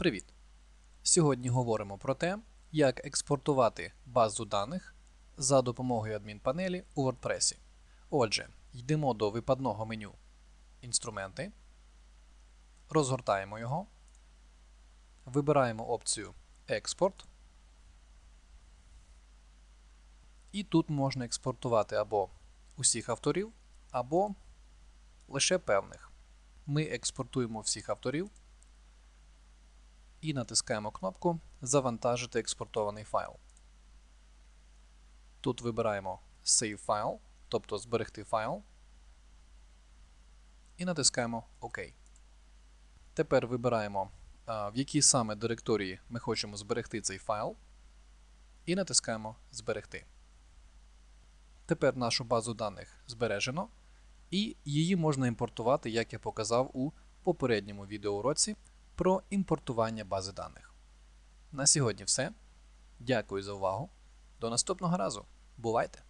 Привіт! Сьогодні говоримо про те, як експортувати базу даних за допомогою адмінпанелі у WordPress. Отже, йдемо до випадного меню Інструменти, розгортаємо його, вибираємо опцію Експорт. І тут можна експортувати або усіх авторів, або лише певних. Ми експортуємо всіх авторів і натискаємо кнопку Завантажити експортований файл. Тут вибираємо Save File, тобто зберегти файл. І натискаємо ОК. Тепер вибираємо, в якій саме директорії ми хочемо зберегти цей файл. І натискаємо Зберегти. Тепер нашу базу даних збережено, і її можна імпортувати, як я показав у попередньому відеоуроці про імпортування бази даних. На сьогодні все. Дякую за увагу. До наступного разу. Бувайте!